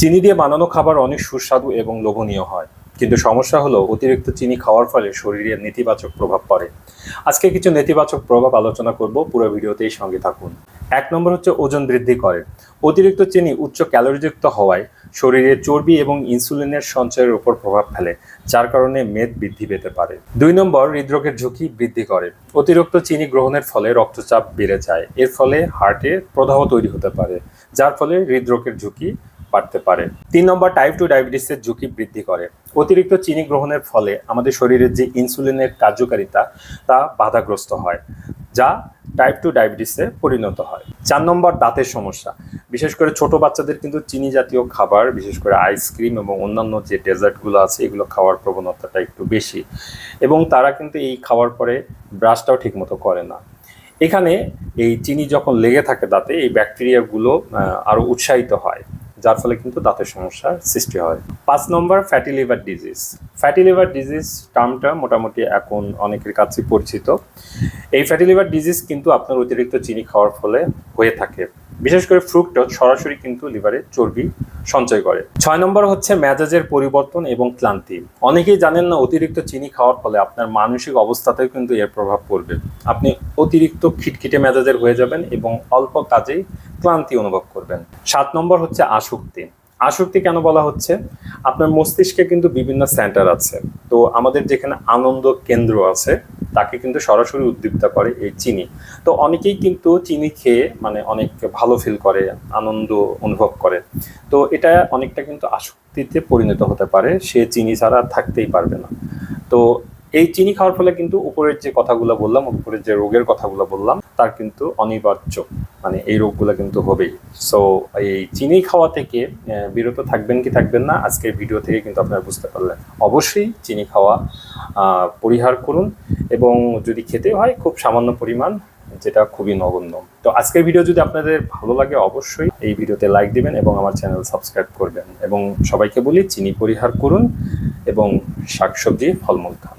চিনি দিয়ে বানানো খাবার অনেক সুস্বাদু এবং লোভনীয় হয়। কিন্তু সমস্যা হলো, অতিরিক্ত চিনি খাওয়ার ফলে শরীরে নেতিবাচক প্রভাব পড়ে। আজকে কিছু নেতিবাচক প্রভাব আলোচনা করব, পুরো ভিডিওতেই সঙ্গে থাকুন। এক নম্বর হচ্ছে ওজন বৃদ্ধি করে। অতিরিক্ত চিনি উচ্চ ক্যালোরিযুক্ত হওয়ায় শরীরে চর্বি এবং ইনসুলিনের সঞ্চয়ের উপর প্রভাব ফেলে, যার কারণে মেদ বৃদ্ধি পেতে পারে। দুই নম্বর, হৃদরোগের ঝুঁকি বৃদ্ধি করে। অতিরিক্ত চিনি গ্রহণের ফলে রক্তচাপ বেড়ে যায়। এর ফলে হার্টে প্রদাহ তৈরি হতে পারে, যার ফলে হৃদরোগের ঝুঁকি বাড়তে পারে। তিন নম্বর টাইপ টু ডায়াবেটিসের ঝুঁকি বৃদ্ধি করে। অতিরিক্ত চিনি গ্রহণের ফলে আমাদের শরীরের যে ইনসুলিনের কার্যকারিতা, তা বাধাগ্রস্ত হয়, যা টাইপ টু ডায়াবেটিসে পরিণত হয়। চার নম্বর, দাঁতের সমস্যা। বিশেষ করে ছোট বাচ্চাদের কিন্তু চিনি জাতীয় খাবার, বিশেষ করে আইসক্রিম এবং অন্যান্য যে ডেজার্টগুলো আছে, এগুলো খাওয়ার প্রবণতাটা একটু বেশি। এবং তারা কিন্তু এই খাওয়ার পরে ব্রাশটাও ঠিকমতো করে না। এখানে এই চিনি যখন লেগে থাকে দাঁতে, এই ব্যাকটেরিয়াগুলো আরও উৎসাহিত হয়। যার ফলে কিন্তু দাঁতের সমস্যার সৃষ্টি হয়। পাঁচ নম্বর fatty liver disease fatty liver disease টার্মটা মোটামুটি এখন অনেকের কাছে পরিচিত। এই ফ্যাটি লিভার ডিজিজ কিন্তু আপনার অতিরিক্ত চিনি খাওয়ার ফলে হয়ে থাকে। বিশেষ করে ফ্রুক্টোজ সরাসরি কিন্তু লিভারে চর্বি সঞ্চয় করে। ছয় নম্বর হচ্ছে মেজাজের পরিবর্তন এবং ক্লান্তি। অনেকেই জানেন না, অতিরিক্ত চিনি খাওয়ার ফলে আপনার মানসিক অবস্থাতেও কিন্তু এর প্রভাব পড়বে। আপনি অতিরিক্ত খিটখিটে মেজাজের হয়ে যাবেন এবং অল্প কাজেই ক্লান্তি অনুভব করবেন। সাত নম্বর হচ্ছে আসক্তি। আসক্তি কেন বলা হচ্ছে? আপনার মস্তিষ্কে কিন্তু বিভিন্ন সেন্টার আছে। তো আমাদের যেখানে আনন্দ কেন্দ্র আছে, তাকে কিন্তু সরাসরি উদ্দীপ্ত করে এই চিনি। তো অনেকেই কিন্তু চিনি খেয়ে মানে অনেক ভালো ফিল করে, আনন্দ অনুভব করে। তো এটা অনেকটা কিন্তু আসক্তিতে পরিণত হতে পারে, সে চিনি ছাড়া থাকতেই পারবে না। তো এই চিনি খাওয়ার ফলে কিন্তু উপরের যে কথাগুলো বললাম, উপরের যে রোগের কথাগুলো বললাম, তার কিন্তু অনিবার্য। মানে এই রোগগুলো কিন্তু হবেই। সো এই চিনি খাওয়া থেকে বিরত থাকবেন কি থাকবেন না, আজকের ভিডিও থেকে কিন্তু আপনারা বুঝতে পারলেন। অবশ্যই চিনি খাওয়া পরিহার করুন এবং যদি খেতে হয়, খুব সামান্য পরিমাণ, যেটা খুবই নগণ্য। তো আজকের ভিডিও যদি আপনাদের ভালো লাগে, অবশ্যই এই ভিডিওতে লাইক দিবেন এবং আমার চ্যানেল সাবস্ক্রাইব করবেন। এবং সবাইকে বলি, চিনি পরিহার করুন এবং শাকসবজি ফলমূল খান।